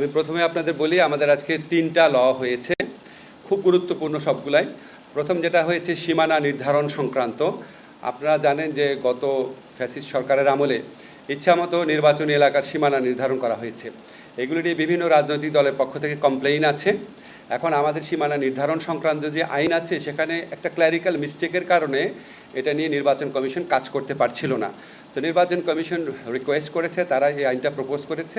আমি প্রথমে আপনাদের বলি, আমাদের আজকে তিনটা ল হয়েছে, খুব গুরুত্বপূর্ণ সবগুলাই। প্রথম যেটা হয়েছে, সীমানা নির্ধারণ সংক্রান্ত। আপনারা জানেন যে গত ফ্যাসিস্ট সরকারের আমলে ইচ্ছামতো নির্বাচনী এলাকার সীমানা নির্ধারণ করা হয়েছে। এগুলি নিয়ে বিভিন্ন রাজনৈতিক দলের পক্ষ থেকে কমপ্লেইন আছে। এখন আমাদের সীমানা নির্ধারণ সংক্রান্ত যে আইন আছে, সেখানে একটা ক্ল্যারিক্যাল মিস্টেকের কারণে এটা নিয়ে নির্বাচন কমিশন কাজ করতে পারছিল না। তো নির্বাচন কমিশন রিকোয়েস্ট করেছে, তারা এই আইনটা প্রপোজ করেছে।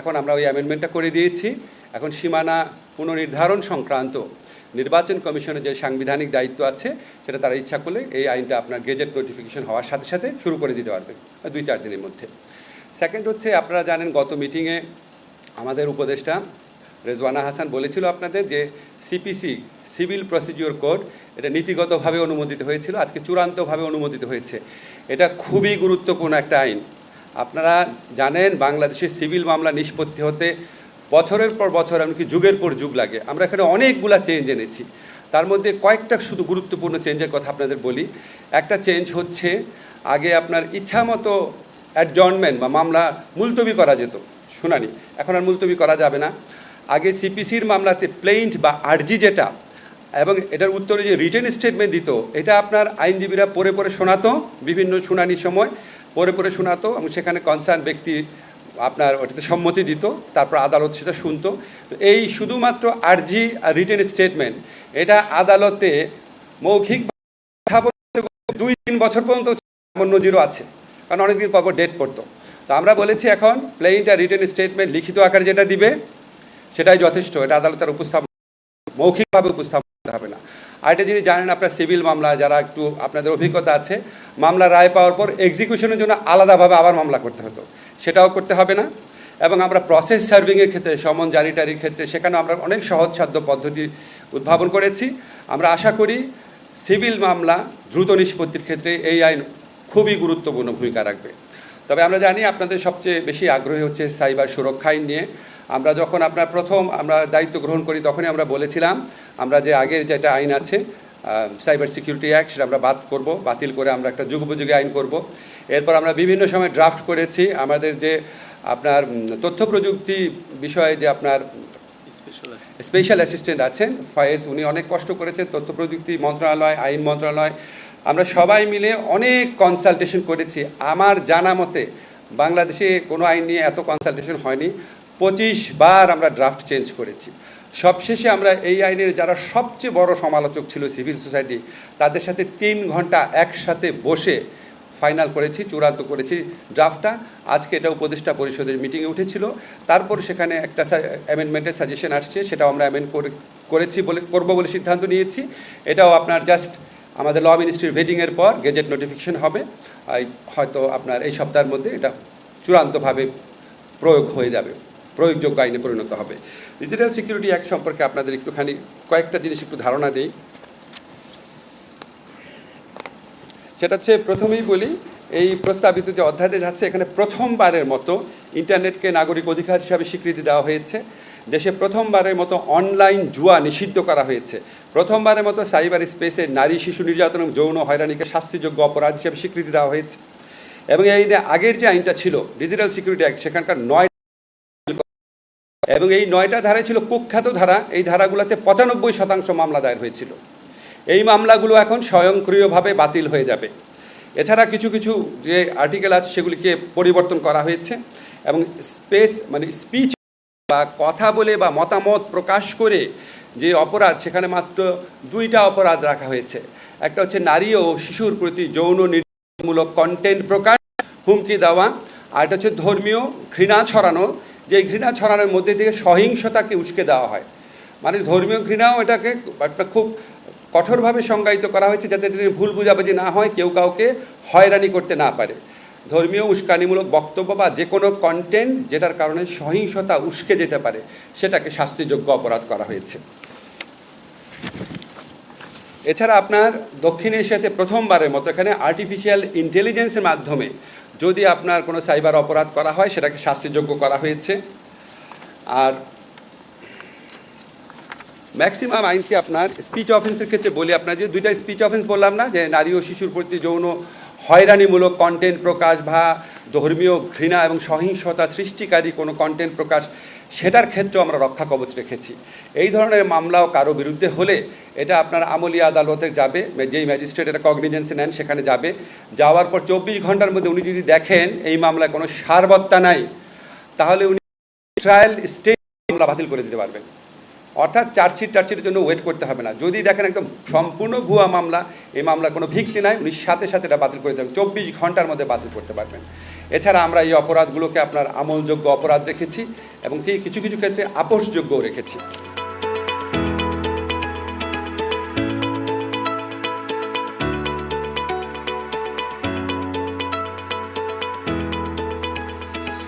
এখন আমরা ওই অ্যামেন্ডমেন্টটা করে দিয়েছি। এখন সীমানা পুনর্নির্ধারণ সংক্রান্ত নির্বাচন কমিশনের যে সাংবিধানিক দায়িত্ব আছে, সেটা তারা ইচ্ছা করলে এই আইনটা আপনার গেজেট নোটিফিকেশন হওয়ার সাথে সাথে শুরু করে দিতে পারবেন দুই চার দিনের মধ্যে। সেকেন্ড হচ্ছে, আপনারা জানেন গত মিটিংয়ে আমাদের উপদেষ্টা রেজওয়ানা হাসান বলেছিল আপনাদের যে সিপিসি সিভিল প্রসিডিওর কোড এটা নীতিগতভাবে অনুমোদিত হয়েছিল, আজকে চূড়ান্তভাবে অনুমোদিত হয়েছে। এটা খুবই গুরুত্বপূর্ণ একটা আইন। আপনারা জানেন বাংলাদেশের সিভিল মামলা নিষ্পত্তি হতে বছরের পর বছর, এমনকি যুগের পর যুগ লাগে। আমরা এখানে অনেকগুলা চেঞ্জ এনেছি। তার মধ্যে কয়েকটা শুধু গুরুত্বপূর্ণ চেঞ্জের কথা আপনাদের বলি। একটা চেঞ্জ হচ্ছে, আগে আপনার ইচ্ছা মতো অ্যাডজনমেন্ট বা মামলা মুলতবি করা যেত, শুনানি। এখন আর মুলতবি করা যাবে না। আগে সিপিসির মামলাতে প্লেইন্ট বা আরজি যেটা, এবং এটার উত্তরে যে রিটেন স্টেটমেন্ট দিত, এটা আপনার আইনজীবীরা পরে পরে শোনাতো, বিভিন্ন শুনানির সময় পরে পরে শোনাতো, এবং সেখানে কনসার্ন ব্যক্তি আপনার ওটাতে সম্মতি দিত, তারপর আদালত সেটা শুনতো। তো এই শুধুমাত্র আরজি আর রিটেন স্টেটমেন্ট এটা আদালতে মৌখিক দুই তিন বছর পর্যন্ত এমন নজিরও আছে, কারণ অনেকদিন পর ডেট পড়তো। তো আমরা বলেছি এখন প্লেইন্ট আর রিটেন স্টেটমেন্ট লিখিত আকারে যেটা দিবে সেটাই যথেষ্ট, এটা আদালতের উপস্থাপন, মৌখিকভাবে উপস্থাপন করতে হবে না। আর একটা জিনিস জানেন আপনার, সিভিল মামলা, যারা একটু আপনাদের অভিজ্ঞতা আছে, মামলা রায় পাওয়ার পর এক্সিকিউশনের জন্য আলাদাভাবে আবার মামলা করতে হতো। সেটাও করতে হবে না। এবং আমরা প্রসেস সার্ভিংয়ের ক্ষেত্রে, সমন জারি টারির ক্ষেত্রে সেখানে আমরা অনেক সহজসাধ্য পদ্ধতি উদ্ভাবন করেছি। আমরা আশা করি সিভিল মামলা দ্রুত নিষ্পত্তির ক্ষেত্রে এই আইন খুবই গুরুত্বপূর্ণ ভূমিকা রাখবে। তবে আমরা জানি, আপনাদের সবচেয়ে বেশি আগ্রহী হচ্ছে সাইবার সুরক্ষা আইন নিয়ে। আমরা যখন আপনার প্রথম আমরা দায়িত্ব গ্রহণ করি তখনই আমরা বলেছিলাম আমরা যে আগের যেটা আইন আছে সাইবার সিকিউরিটি অ্যাক্ট সেটা আমরা বাদ করব বাতিল করে আমরা একটা যুগোপযোগী আইন করব। এরপর আমরা বিভিন্ন সময় ড্রাফট করেছি আমাদের যে আপনার তথ্য প্রযুক্তি বিষয়ে যে আপনার স্পেশাল অ্যাসিস্ট্যান্ট আছেন ফয়েজ উনি অনেক কষ্ট করেছেন তথ্য প্রযুক্তি মন্ত্রণালয় আইন মন্ত্রণালয় আমরা সবাই মিলে অনেক কনসালটেশন করেছি। আমার জানা মতে বাংলাদেশে কোনো আইন নিয়ে এত কনসালটেশন হয়নি। পঁচিশ বার আমরা ড্রাফট চেঞ্জ করেছি। সবশেষে আমরা এই আইনের যারা সবচেয়ে বড় সমালোচক ছিল সিভিল সোসাইটি তাদের সাথে তিন ঘণ্টা একসাথে বসে ফাইনাল করেছি, চূড়ান্ত করেছি ড্রাফটটা আজকে এটা উপদেষ্টা পরিষদের মিটিংয়ে উঠেছিল। তারপর সেখানে একটা অ্যামেন্ডমেন্টের সাজেশন আসছে, সেটাও আমরা অ্যামেন্ড করে, করেছি বলে, করব বলে সিদ্ধান্ত নিয়েছি। এটাও আপনার জাস্ট আমাদের ল মিনিস্ট্রির ভেডিংয়ের পর গেজেট নোটিফিকেশন হবে। হয়তো আপনার এই সপ্তাহের মধ্যে এটা চূড়ান্তভাবে প্রয়োগ হয়ে যাবে। প্রয়োগযোগ্য আইনে পরিণত হবে। ডিজিটাল সিকিউরিটি অ্যাক্ট সম্পর্কে আপনাদের একটুখানি, কয়েকটা জিনিস একটু ধারণা দিই। সেটা হচ্ছে, প্রথমেই বলি, এই প্রস্তাবিত যে অধ্যাদেশ আছে, এখানে প্রথমবারের মতো ইন্টারনেটকে নাগরিক অধিকার হিসাবে স্বীকৃতি দেওয়া হয়েছে। দেশে প্রথমবারের মতো অনলাইন জুয়া নিষিদ্ধ করা হয়েছে। প্রথমবারের মতো সাইবার স্পেসে নারী, শিশু নির্যাতন এবং যৌন হয়রানিকে শাস্তিযোগ্য অপরাধ হিসাবে স্বীকৃতি দেওয়া হয়েছে। এবং এই আগের যে আইনটা ছিল ডিজিটাল সিকিউরিটি অ্যাক্ট সেখানকার নয় এবং এই নয়টা ধারায় ছিল কুখ্যাত ধারা। এই ধারাগুলোতে পঁচানব্বই শতাংশ মামলা দায়ের হয়েছিল। এই মামলাগুলো এখন স্বয়ংক্রিয়ভাবে বাতিল হয়ে যাবে। এছাড়া কিছু কিছু যে আর্টিকেল আছে সেগুলিকে পরিবর্তন করা হয়েছে এবং স্পেস মানে স্পিচ বা কথা বলে বা মতামত প্রকাশ করে যে অপরাধ, সেখানে মাত্র দুইটা অপরাধ রাখা হয়েছে। একটা হচ্ছে নারী ও শিশুর প্রতি যৌন নির্যাতনমূলক কন্টেন্ট প্রকাশ, হুমকি দেওয়া, আর এটা হচ্ছে ধর্মীয় ঘৃণা ছড়ানো যে ঘৃণা ছড়ানোর মধ্যে দিয়ে সহিংসতাকে উস্কে দেওয়া হয়। মানে ধর্মীয় ঘৃণাও এটাকে একটা খুব কঠোরভাবে সংজ্ঞায়িত করা হয়েছে যাতে ভুল বুঝাবুঝি না হয়, কেউ কাউকে হয়রানি করতে না পারে। ধর্মীয় উস্কানিমূলক বক্তব্য বা যে কোনো কন্টেন্ট যেটার কারণে সহিংসতা উস্কে যেতে পারে, সেটাকে শাস্তিযোগ্য অপরাধ করা হয়েছে। এছাড়া আপনার দক্ষিণ এশিয়াতে প্রথমবারের মতো এখানে আর্টিফিশিয়াল ইন্টেলিজেন্সের মাধ্যমে যদি আপনার কোনো সাইবার অপরাধ করা হয়, সেটাকে শাস্তিযোগ্য করা হয়েছে। আর ম্যাক্সিমাম আইনকে আপনার স্পিচ অফেন্সের ক্ষেত্রে বলি, আপনার যে দুইটা স্পিচ অফেন্স বললাম না, যে নারী ও শিশুর প্রতি যৌন হয়রানিমূলক কন্টেন্ট প্রকাশ বা ধর্মীয় ঘৃণা এবং সহিংসতা সৃষ্টিকারী কোনো কন্টেন্ট প্রকাশ সেটার ক্ষেত্রেও আমরা রক্ষা কবচ রেখেছি। এই ধরনের মামলাও কারও বিরুদ্ধে হলে এটা আপনার আমলিয়া আদালতে যাবে যেই ম্যাজিস্ট্রেট এটা কগনিজেন্সি নেন, সেখানে যাবে। যাওয়ার পর চব্বিশ ঘণ্টার মধ্যে উনি যদি দেখেন এই মামলায় কোনো সারবত্তা নাই, তাহলে উনি ট্রায়াল স্টেজ মামলা বাতিল করে দিতে পারবেন। অর্থাৎ চার্জশিট টার্জশিটের জন্য ওয়েট করতে হবে না। যদি দেখেন একদম সম্পূর্ণ ভুয়া মামলা, এই মামলা কোনো ভিত্তি নাই, উনি সাথে সাথে এটা বাতিল করে দেবেন। চব্বিশ ঘণ্টার মধ্যে বাতিল করতে পারবেন। এছাড়া আমরা এই অপরাধগুলোকে আপনার আমলযোগ্য অপরাধ রেখেছি এবং কি কিছু কিছু ক্ষেত্রে আপোষযোগ্যও রেখেছি।